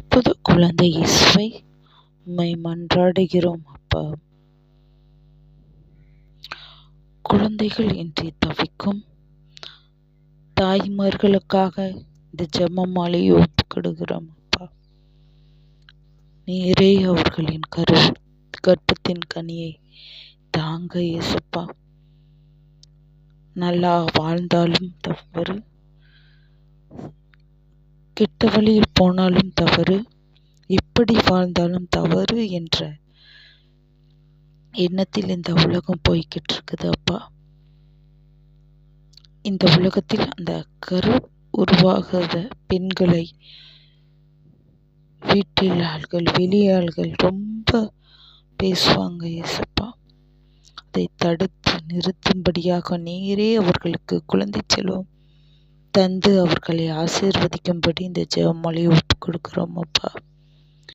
அற்புத குழந்தை இயேசுவை உம்மை மன்றாடுகிறோம் அப்பா. குழந்தைகள் இன்றி தவிக்கும் தாய்மார்களுக்காக இந்த ஜெப மாலையை ஒத்துக்கிடுகிறோம் அப்பா. நீரே அவர்களின் கரு கர்ப்பத்தின் கனியை தாங்க இயேசப்பா. நல்லா வாழ்ந்தாலும் தவறு கெட்ட வழியில் போனாலும் தவறு எப்படி வாழ்ந்தாலும் தவறு என்ற எண்ணத்தில் இந்த உலகம் போய்கிட்டு இருக்குது அப்பா. இந்த உலகத்தில் அந்த கரு உருவாகாத பெண்களை வீட்டில் ஆள்கள் வெளியாள்கள் ரொம்ப பேசுவாங்க இயேசப்பா. அதை தடுத்து நிறுத்தும்படியாக நீரே அவர்களுக்கு குழந்தை செல்வம் தந்து அவர்களை ஆசீர்வதிக்கும்படி இந்த ஜெபமொழியை ஒப்பு கொடுக்கிறோம் அப்பா.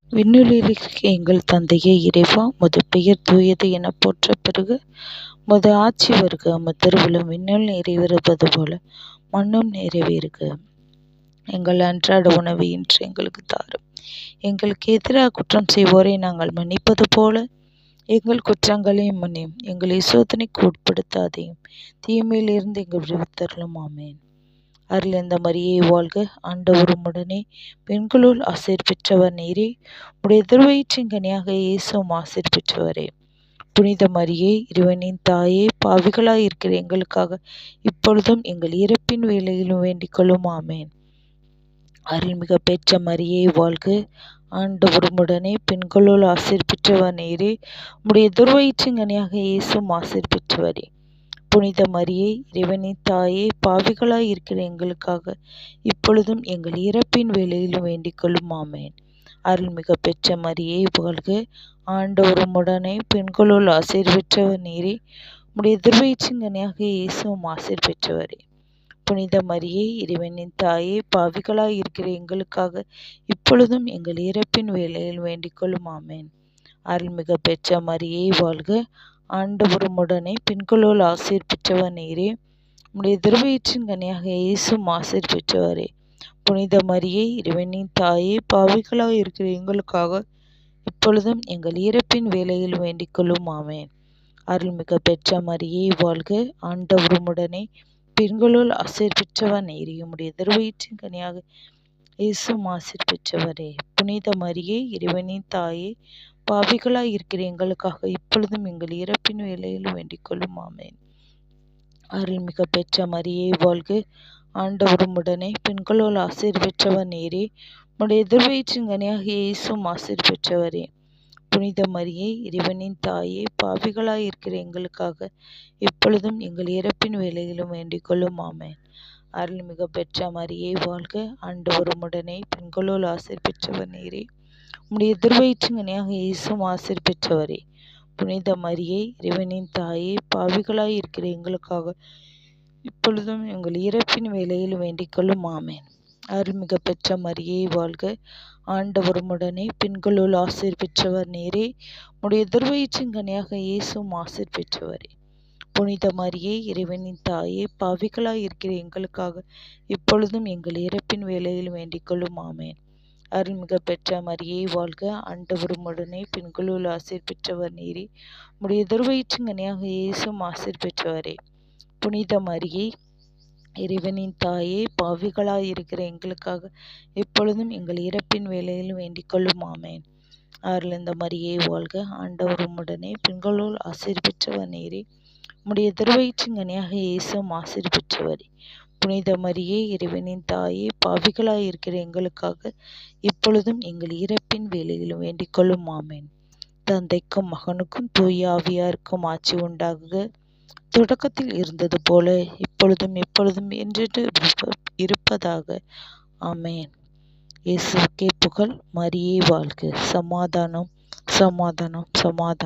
விண்ணுலில் எங்கள் தந்தையே இறைவா முது பெயர் தூயது என போற்ற பிறகு முது ஆட்சி வருக முத் திருவிழம் விண்ணில் நிறைவேறுவது போல மண்ணும் நிறைவேறுக. எங்கள் அன்றாட உணவை இன்று எங்களுக்கு தாரும். எங்களுக்கு எதிராக குற்றம் செய்வோரை நாங்கள் மன்னிப்பது போல எங்கள் குற்றங்களையும் மன்னியும் எங்களை சோதனைக்கு உட்படுத்தாதையும் தீமையிலிருந்து எங்கள் விடுவித்தரலும் ஆமேன். அருள் இந்த மரியை வாழ்க. ஆண்டவரும் உடனே பெண்களுள் ஆசிர் பெற்றவர் நீரே. உடைய திருவயிற்றின் கனியாக இயேசுவும் ஆசிர் பெற்றவரே புனித மரியே இறைவனின் தாயே பாவிகளாய் இருக்கிற எங்களுக்காக இப்பொழுதும் எங்கள் இறப்பின் வேலையிலும் வேண்டிக் கொள்ளும் ஆமேன் அருள்மிக பெற்ற மரியே வாழ்க. ஆண்டவருமுடனே பெண்களுள் ஆசிர் பெற்றவர் நீரே. உடைய துர்வயிற்றின் கனியாக இயேசும் ஆசிர் பெற்றவரே புனித மரியே இறைவனின் தாயே பாவிகளாய் இருக்கிற எங்களுக்காக இப்பொழுதும் எங்கள் இறப்பின் வேலையிலும் வேண்டிக் கொள்ளும். ஆமேன். அருள்மிக பெற்ற மரியே புகழ்க. ஆண்டவருமுடனே பெண்களுள் ஆசிர் பெற்றவர் நீரே. உடைய துர்வயிற்றின் இயேசுவும் ஆசிர் பெற்றவரே. புனித மரியே இறைவனின் தாயே பாவிகளாய் இருக்கிற எங்களுக்காக இப்பொழுதும் எங்கள் இறப்பின் வேலையில் வேண்டிக் கொள்ளும். ஆமேன். அருள்மிக பெற்ற மரியே வாழ்க. ஆண்டவருமுடனே பெண்களுள் ஆசீர் பெற்றவர் நீரே திருவயிற்றின் கனியாக இயேசும் ஆசிர் பெற்றவரே புனித மரியே இறைவனின் தாயே பாவிகளாக இருக்கிற எங்களுக்காக இப்பொழுதும் எங்கள் இறப்பின் வேலையில் வேண்டிக் கொள்ளும் ஆமேன். அருள்மிக பெற்ற மரியே வாழ்க ஆண்டவருமுடனே பெண்களுள் ஆசீர் பெற்றவர் நீரே திருவயிற்றின் கனியாக இயேசும் ஆசீர் பெற்றவரே புனித மரியே இறைவனின் தாயே பாவிகளாய் இருக்கிற எங்களுக்காக இப்பொழுதும் எங்கள் இறப்பின் வேலையில் வேண்டிக் கொள்ளும். ஆமேன். அருள்மிக பெற்ற மரியே வாழ்க. ஆண்டவருமுடனே பெண்களோல் ஆசிர் பெற்றவர் நேரே. உடைய எதிர்வயிற்றின் கனியாக இயேசும் ஆசிர் பெற்றவரே. புனித மரியே இறைவனின் தாயே பாவிகளாய் இருக்கிற எங்களுக்காக இப்பொழுதும் எங்கள் இறப்பின் வேலையிலும் வேண்டிக் கொள்ளும். ஆமேன். அருள்மிக பெற்ற மரியே வாழ்க. ஆண்டவருமுடனே பெண்களோல் ஆசிர் பெற்றவர் நேரே. உம்முடைய எதிர்வயிற்றின் இயேசும் ஆசிர் பெற்றவரே புனித மரியே இறைவனின் தாயே பாவிகளாய் இருக்கிற எங்களுக்காக இப்பொழுதும் எங்கள் இறப்பின் வேலையில் வேண்டிக்கொள்ளும் ஆமேன். அருள்மிக பெற்ற மரியே வாழ்க ஆண்டவருமுடனே பெண்களுள் ஆசிர் பெற்றவர் நேரே உடைய துர்வயிற்றுங்கனியாக இயேசும் ஆசிர் பெற்றவரே. புனித மரியே இறைவனின் தாயே பாவிகளாய் இருக்கிற எங்களுக்காக இப்பொழுதும் எங்கள் இறப்பின் வேலையில் வேண்டிக் கொள்ளும் ஆமேன். அருள்மிக பெற்ற மரியே வாழ்க. ஆண்டவருமுடனே பெண்களுள் ஆசிர் பெற்றவர் நீரே. உடைய துர்வயிற்றின் கனியாக இயேசும் ஆசிர் பெற்றவரே. புனித மரியே இறைவனின் தாயே பாவிகளாய் இருக்கிற எங்களுக்காக எப்பொழுதும் எங்கள் இறப்பின் வேலையில் வேண்டிக் கொள்ளும். ஆமேன். அருளிந்த மரியே வாழ்க. ஆண்டவருமுடனே பெண்களுள் ஆசிர் பெற்றவர் நீரே. உடைய திருவயிற்றின் கனியாக இயேசும் ஆசிர் பெற்றவரே. புனித மரியே இறைவனின் தாயே பாவிகளாய் இருக்கிற எங்களுக்காக இப்பொழுதும் எங்கள் இறப்பின் வேலையிலும் வேண்டிக் கொள்ளும் ஆமேன். தந்தைக்கும் மகனுக்கும் தூய ஆவியாருக்கும் ஆட்சி உண்டாகுக. தொடக்கத்தில் இருந்தது போல இப்பொழுதும் எப்பொழுதும் என்றென்று இருப்பதாக. ஆமேன். இயேசுக்கே புகழ் மரியே வாழ்க. சமாதானம் சமாதானம் சமாதானம்.